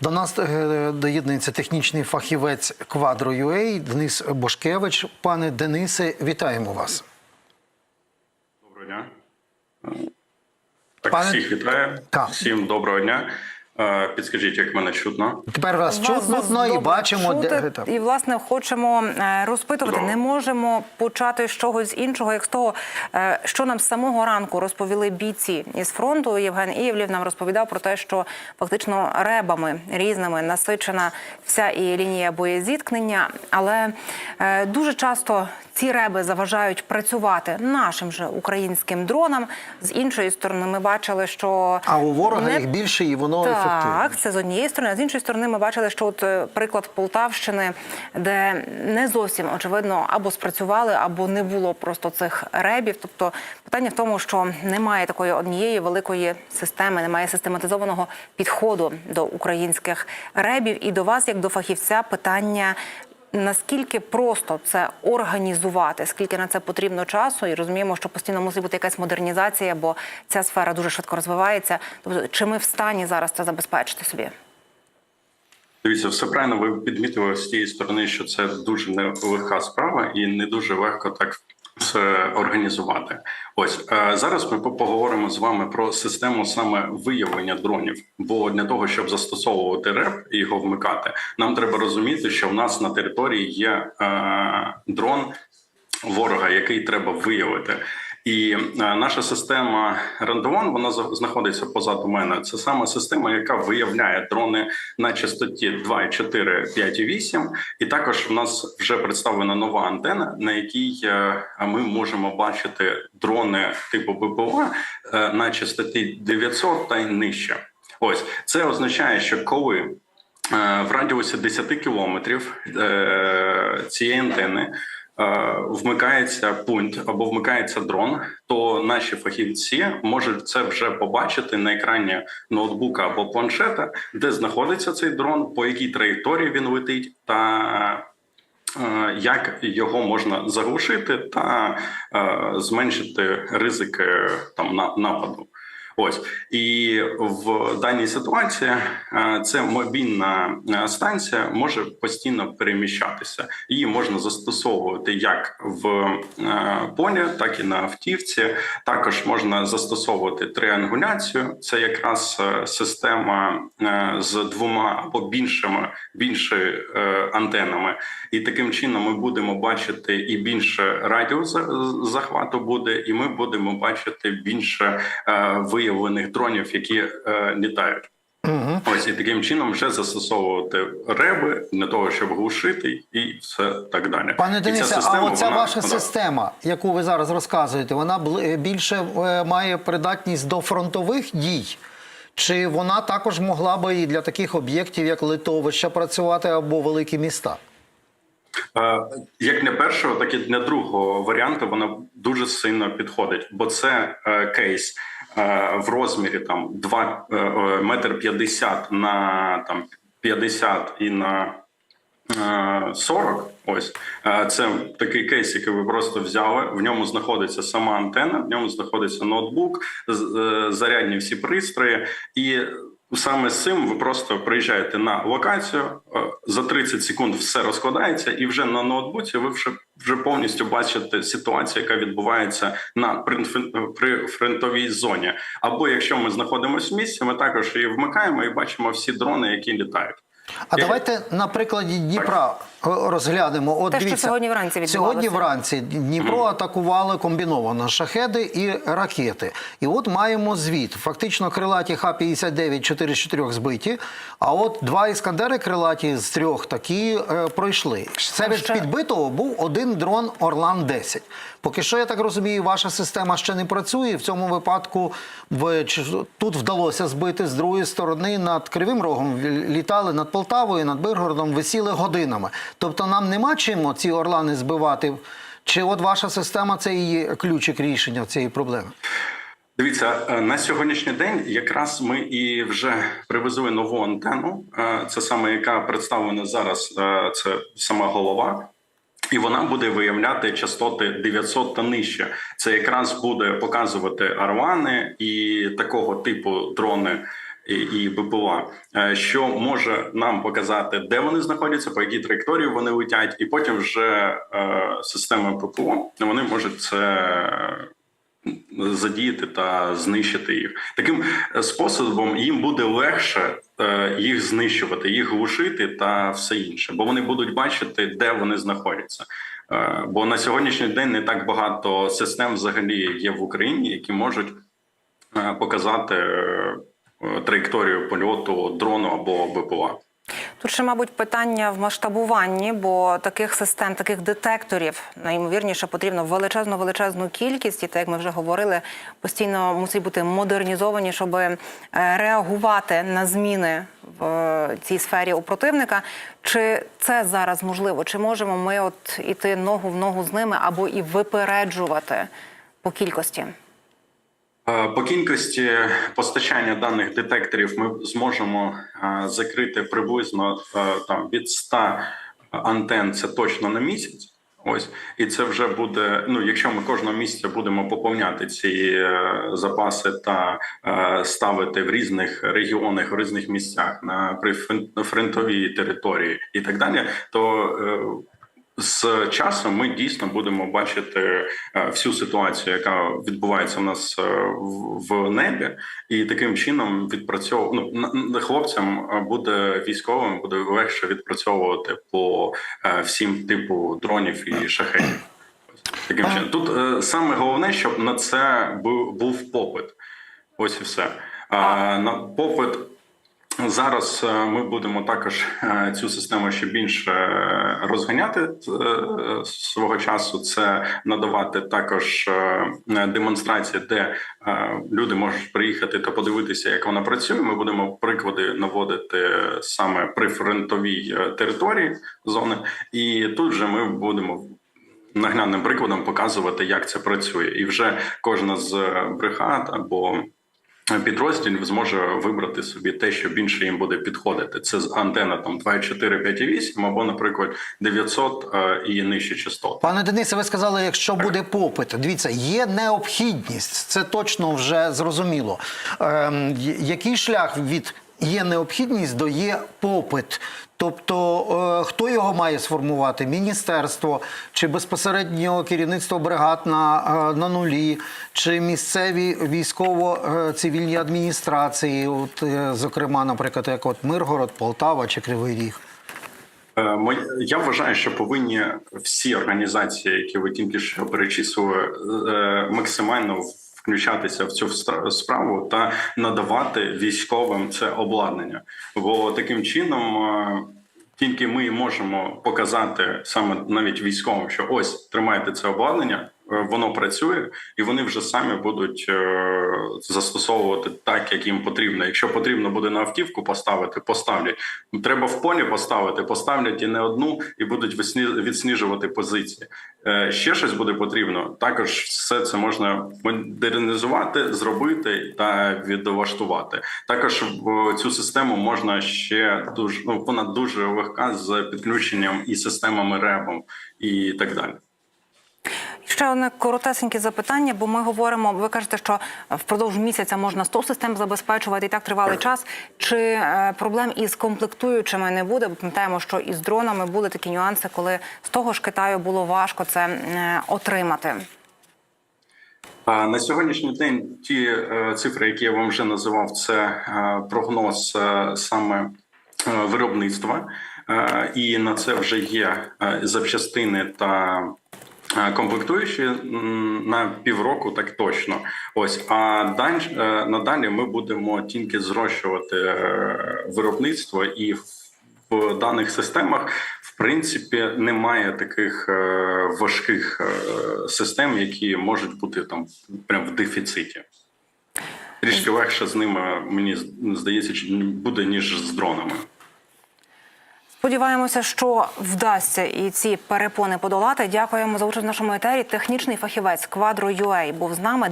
До нас е, доєднується технічний фахівець Quadro.ua Денис Бошкевич. Пане Денисе, вітаємо вас. Доброго дня. Так, Пане- всіх вітаю. Так. Всім доброго дня. Е, Підскажіть, як мене чутно? Тепер вас Вас чутно і бачимо, чути. де і власне хочемо е, розпитувати. Добре. Не можемо почати з чогось іншого, як з того, е, що нам з самого ранку розповіли бійці із фронту. Євген Ієвлів нам розповідав про те, що фактично ребами різними насичена вся і лінія боєзіткнення, але дуже часто ці реби заважають працювати нашим же українським дронам. З іншої сторони, ми бачили, що А у ворога не їх більше і воно ефективне. Так, це з однієї сторони. А з іншої сторони, ми бачили, що от е, приклад Полтавщини, де не зовсім очевидно або спрацювали, або не було просто цих ребів. Тобто питання в тому, що немає такої однієї великої системи, немає систематизованого підходу до українських ребів. І до вас, як до фахівця, питання. Наскільки просто це організувати, скільки на це потрібно часу, і розуміємо, що постійно мусить бути якась модернізація, бо ця сфера дуже швидко розвивається. Тобто, чи ми в стані зараз це забезпечити собі? Дивіться, все правильно. Ви підмітили з тієї сторони, що це дуже нелегка справа і не дуже легко так все організувати. Ось е, зараз ми поговоримо з вами про систему саме виявлення дронів. Бо для того, щоб застосовувати РЕП і його вмикати, нам треба розуміти, що в нас на території є е, дрон ворога, який треба виявити. І е, наша система Рандеон вона знаходиться позаду мене. Це саме система, яка виявляє дрони на частоті 2,4, 5,8. І також в нас вже представлена нова антена, на якій е, ми можемо бачити дрони типу БПЛА е, на частоті 900 та й нижче. Ось це означає, що коли в радіусі 10 кілометрів цієї антени вмикається пункт або вмикається дрон, то наші фахівці можуть це вже побачити на екрані ноутбука або планшета, де знаходиться цей дрон, по якій траєкторії він летить, та е, як його можна заглушити та е, зменшити ризики там на нападу. Ось і в даній ситуації е, це мобільна е, станція може постійно переміщатися. Її можна застосовувати як в е, полі, так і на автівці. Також можна застосовувати триангуляцію. Це якраз система з двома або більшими більше антенами, і таким чином ми будемо бачити і більше радіус за- захвату буде, і ми будемо бачити більше е, виявлених дронів, які е, літають. Угу. Ось і таким чином вже застосовувати реби для того, щоб глушити, і все так далі. Пане Денисе, а оця вона- ваша да. система, яку ви зараз розказуєте, вона бл- більше е, має придатність до фронтових дій? Чи вона також могла би і для таких об'єктів, як литовища, працювати або великі міста? Е, Як для першого, так і для другого варіанту вона дуже сильно підходить, бо це е, кейс е, в розмірі там 2 е, е, метр 50 на там 50 і на е, 40. Ось це такий кейс, який ви просто взяли. В ньому знаходиться сама антена, в ньому знаходиться ноутбук, зарядні всі пристрої, і саме з цим ви просто приїжджаєте на локацію. е, За 30 секунд все розкладається, і вже на ноутбуці ви вже вже повністю бачите ситуацію, яка відбувається на прифронтовій зоні. Або якщо ми знаходимося в місці, ми також її вмикаємо і бачимо всі дрони, які літають. А Я- давайте на прикладі Дніпра розглянемо. От Те, що сьогодні вранці відбувалося. Сьогодні вранці Дніпро атакували комбіновано шахеди і ракети. І от маємо звіт. Фактично крилаті Х-59 4 з 4 збиті, а от два іскандери крилаті з трьох такі е, пройшли. Серед ще- підбитого був один дрон Орлан-10. Поки що, я так розумію, ваша система ще не працює. В цьому випадку в, тут вдалося збити з другої сторони над Кривим Рогом літали над Полтавою, над Биргородом, висіли годинами. Тобто нам нема чим ці орлани збивати. Чи от ваша система це і ключик рішення цієї проблеми? Дивіться, е, на сьогоднішній день якраз ми і вже привезли нову антенну. Е, Це саме яка представлена зараз. е, Це сама голова. І вона буде виявляти частоти 900 та нижче. Це якраз буде показувати арвани і такого типу дрони. І, БПЛА, е, що може нам показати, де вони знаходяться, по якій траєкторії вони летять, і потім вже е, системи ППО вони можуть це задіяти та знищити їх. Таким е, способом їм буде легше їх знищувати, їх глушити та все інше, бо вони будуть бачити, де вони знаходяться. Бо на сьогоднішній день не так багато систем взагалі є в Україні, які можуть показати траєкторію польоту дрону або БПЛА. Тут ще, мабуть, питання в масштабуванні, бо таких систем, таких детекторів найімовірніше потрібно величезну величезну кількість, і так як ми вже говорили, постійно мусять бути модернізовані, щоб е, реагувати на зміни в е, цій сфері у противника. Чи це зараз можливо? Чи можемо ми от іти ногу в ногу з ними або і випереджувати по кількості? Е, По кількості постачання даних детекторів ми зможемо е, закрити приблизно е, там від 100 антен. Це точно на місяць. Ось і це вже буде. Ну, якщо ми кожного місяця будемо поповняти ці запаси та ставити в різних регіонах, в різних місцях на прифронтовій території і так далі, то з часом ми дійсно будемо бачити е, всю ситуацію, яка відбувається у нас е, в- небі, і таким чином відпрацьовувати ну, хлопцям е, буде військовим, буде легше відпрацьовувати по всім типу дронів і шахетів. Таким чином, тут саме головне, щоб на це був попит. Ось і все. А, на попит Зараз е, ми будемо також е, цю систему ще більше е, розганяти свого часу. Це надавати також демонстрації, де люди можуть приїхати та подивитися, як вона працює. Ми будемо приклади наводити саме при фронтовій території зони, і тут же ми будемо наглядним прикладом показувати, як це працює, і вже кожна з бригад або підрозділів зможе вибрати собі те, що більше їм буде підходити. Це з антенна там 2,4, 5,8 або, наприклад, 900 е, і нижче частот. Пане Денисе, ви сказали, якщо буде попит, дивіться, є необхідність, це точно вже зрозуміло. Ем, який шлях від є необхідність до є попит? Тобто, е, хто його має сформувати? Міністерство чи безпосередньо керівництво бригад на, е, на нулі, чи місцеві військово-цивільні адміністрації, от, е, зокрема, наприклад, як от Миргород, Полтава чи Кривий Ріг? Я вважаю, що повинні всі організації, які ви тільки що перечислили, максимально включатися в цю справу та надавати військовим це обладнання. Бо таким чином е, тільки ми можемо показати саме навіть військовим, що ось тримайте це обладнання. Е, Воно працює, і вони вже самі будуть е, застосовувати так, як їм потрібно. Якщо потрібно буде на автівку поставити, поставлять. Треба в полі поставити, поставлять і не одну, і будуть висні- відсніжувати позиції. Е, ще щось буде потрібно. Також все це можна модернізувати, зробити та відлаштувати. Також в цю систему можна ще дуже ну вона дуже легка з підключенням і системами ребом і так далі. Ще одне коротесеньке запитання, бо ми говоримо. Ви кажете, що впродовж місяця можна 100 систем забезпечувати і так тривалий час. Чи е, проблем із комплектуючими не буде? Бо пам'ятаємо, що із дронами були такі нюанси, коли з того ж Китаю було важко це е, отримати. На сьогоднішній день ті е, цифри, які я вам вже називав, це прогноз саме виробництва, і на це вже є запчастини та комплектуючі на півроку, так точно. Ось а далі надалі ми будемо тільки зрощувати е, виробництво і в даних системах в принципі немає таких е, важких е, систем, які можуть бути там прям в дефіциті. Трішки легше з ними, мені здається, чи буде ніж з дронами. Сподіваємося, що вдасться і ці перепони подолати. Дякуємо за участь в нашому етері. Технічний фахівець Квадро UA був з нами.